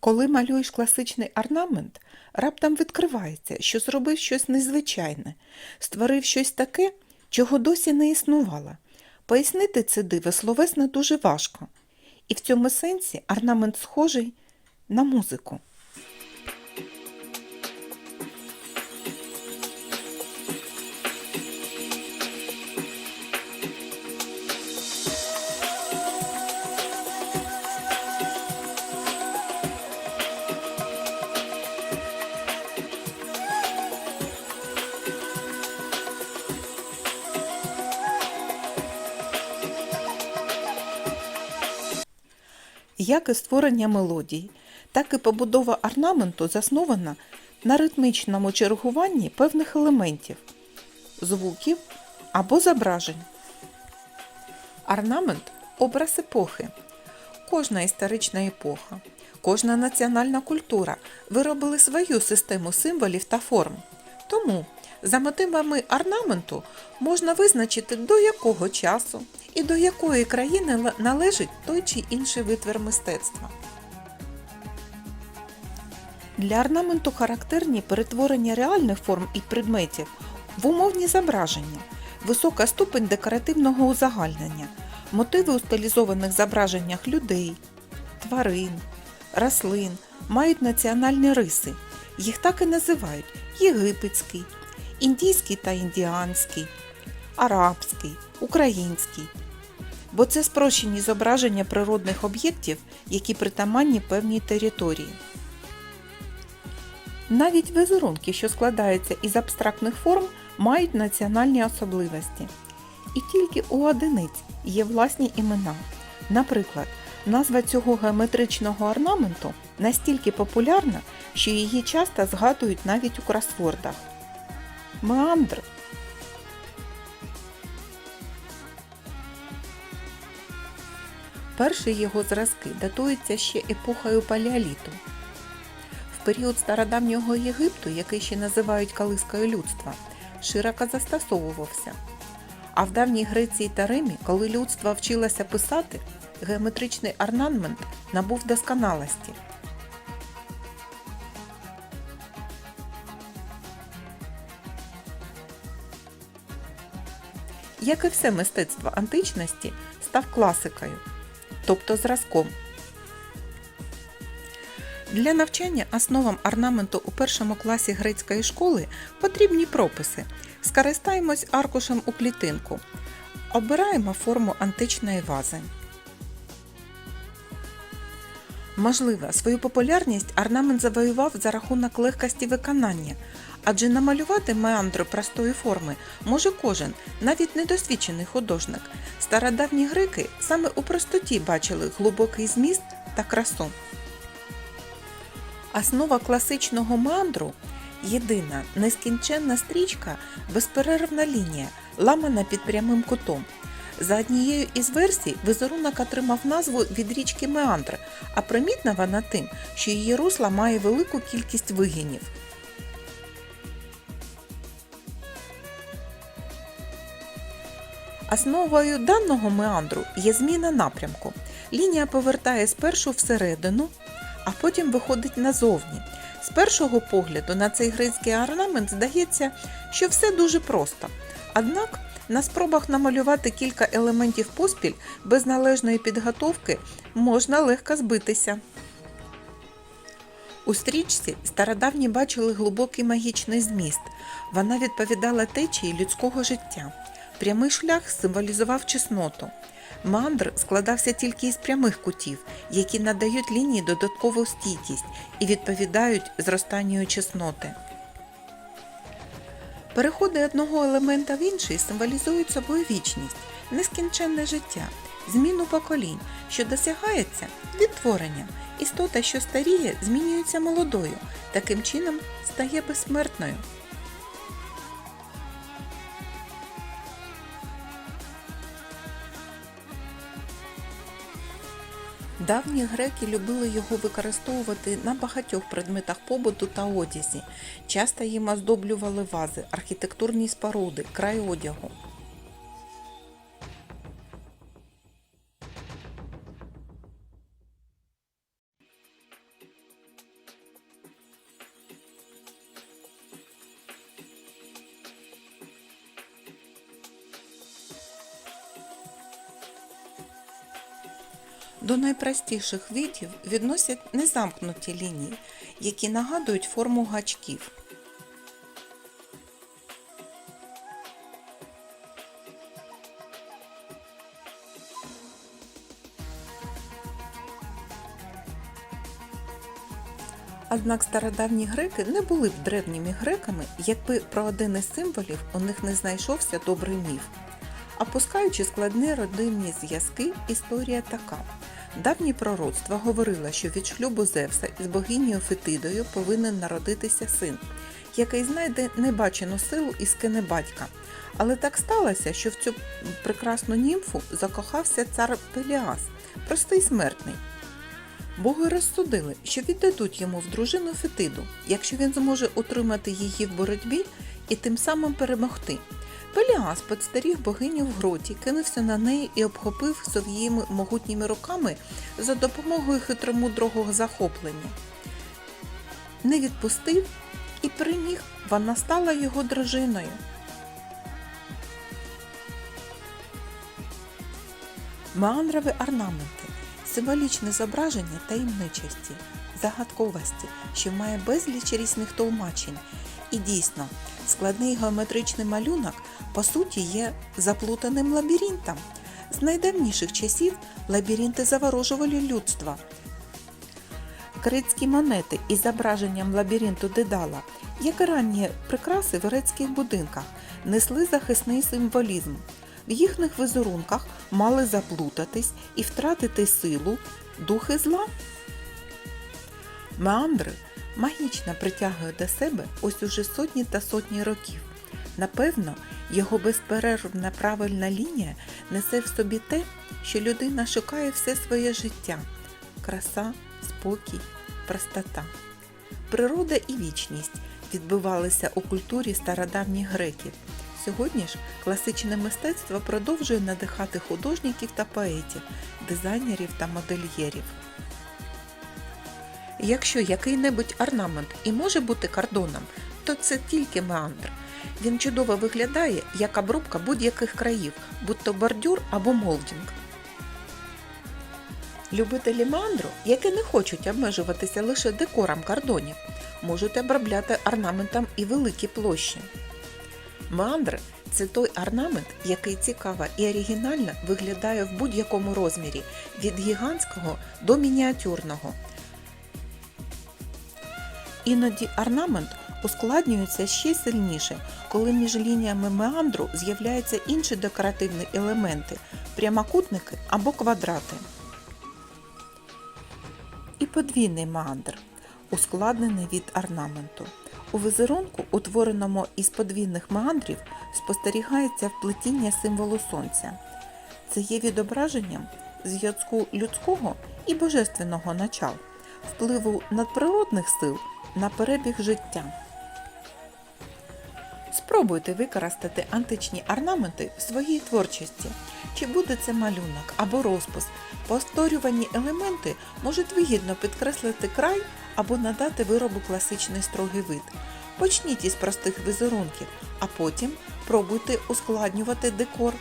Коли малюєш класичний орнамент, раптом відкривається, що зробив щось незвичайне, створив щось таке, чого досі не існувало. Пояснити це диво словесно дуже важко. І в цьому сенсі орнамент схожий на музику. Як і створення мелодій, так і побудова орнаменту заснована на ритмічному чергуванні певних елементів, звуків або зображень. Орнамент образ епохи. Кожна історична епоха, кожна національна культура виробили свою систему символів та форм. Тому за мотивами орнаменту можна визначити, до якого часу і до якої країни належить той чи інший витвір мистецтва. Для орнаменту характерні перетворення реальних форм і предметів в умовні зображення, висока ступень декоративного узагальнення, мотиви у стилізованих зображеннях людей, тварин, рослин мають національні риси. Їх так і називають єгипетський, індійський та індіанський, арабський, український. Бо це спрощені зображення природних об'єктів, які притаманні певній території. Навіть візерунки, що складаються із абстрактних форм, мають національні особливості. І тільки у одиниць є власні імена. Наприклад, назва цього геометричного орнаменту настільки популярна, що її часто згадують навіть у кросвордах. Меандр Перші його зразки датуються ще епохою палеоліту. В період стародавнього Єгипту, який ще називають колискою людства, широко застосовувався. А в давній Греції та Римі, коли людство вчилося писати, геометричний орнамент набув досконалості. Як і все мистецтво античності, став класикою, тобто зразком. Для навчання основам орнаменту у першому класі грецької школи потрібні прописи. Скористаємось аркушем у клітинку. Обираємо форму античної вази. Можливо, свою популярність орнамент завоював за рахунок легкості виконання, адже намалювати меандри простої форми може кожен, навіть недосвідчений художник. Стародавні греки саме у простоті бачили глибокий зміст та красу. Основа класичного мандру єдина нескінченна стрічка, безперервна лінія, ламана під прямим кутом. За однією із версій візерунок отримав назву від річки Меандр, а примітна вона тим, що її русла має велику кількість вигинів. Основою даного меандру є зміна напрямку. Лінія повертає спершу всередину, а потім виходить назовні. З першого погляду на цей грецький орнамент здається, що все дуже просто. Однак на спробах намалювати кілька елементів поспіль без належної підготовки можна легко збитися. У стрічці стародавні бачили глибокий магічний зміст. Вона відповідала течії людського життя. Прямий шлях символізував чесноту. Мандр складався тільки із прямих кутів, які надають лінії додаткову стійкість і відповідають зростанню чесноти. Переходи одного елемента в інший символізують собою вічність, нескінченне життя, зміну поколінь, що досягається відтворенням. Істота, що старіє, змінюється молодою, таким чином стає безсмертною. Давні греки любили його використовувати на багатьох предметах побуту та одязі. Часто їм оздоблювали вази, архітектурні споруди, край одягу. До найпростіших видів відносять незамкнуті лінії, які нагадують форму гачків. Однак стародавні греки не були б древніми греками, якби про один із символів у них не знайшовся добрий міф. Опускаючи складні родинні зв'язки, історія така. Давнє пророцтво говорило, що від шлюбу Зевса із богинею Фетидою повинен народитися син, який знайде небачену силу і скине батька. Але так сталося, що в цю прекрасну німфу закохався цар Пеліас, простий смертний. Боги розсудили, що віддадуть йому в дружину Фетиду, якщо він зможе утримати її в боротьбі і тим самим перемогти. Пеліас підстеріг богиню в гроті, кинувся на неї і обхопив своїми могутніми руками за допомогою хитромудрого захоплення. Не відпустив і переміг, вона стала його дружиною. Меандрові орнаменти символічне зображення таємничості, загадковості, що має безліч різних толмачень. І дійсно, складний геометричний малюнок по суті є заплутаним лабіринтом. З найдавніших часів лабіринти заворожували людство. Грецькі монети із зображенням лабіринту Дедала, як і ранні прикраси в грецьких будинках, несли захисний символізм. В їхніх візерунках мали заплутатись і втратити силу духи зла. Меандри магічно притягує до себе ось уже сотні та сотні років. Напевно, його безперервна правильна лінія несе в собі те, що людина шукає все своє життя краса, спокій, простота. Природа і вічність відбивалися у культурі стародавніх греків. Сьогодні ж класичне мистецтво продовжує надихати художників та поетів, дизайнерів та модельєрів. Якщо який-небудь орнамент і може бути кордоном, то це тільки меандр. Він чудово виглядає як обробка будь-яких країв, будь то бордюр або молдінг. Любителі мандру, які не хочуть обмежуватися лише декором кордонів, можуть обробляти орнаментом і великі площі. Мандр це той орнамент, який цікаво і оригінально виглядає в будь-якому розмірі від гігантського до мініатюрного. Іноді орнамент ускладнюється ще сильніше, коли між лініями меандру з'являються інші декоративні елементи прямокутники або квадрати. І подвійний меандр ускладнений від орнаменту. У візерунку, утвореному із подвійних меандрів, спостерігається вплетіння символу сонця. Це є відображенням зв'язку людського і божественного начал, впливу надприродних сил на перебіг життя. Спробуйте використати античні орнаменти в своїй творчості. Чи буде це малюнок або розпис, повторювані елементи можуть вигідно підкреслити край або надати виробу класичний строгий вид. Почніть із простих візерунків, а потім пробуйте ускладнювати декор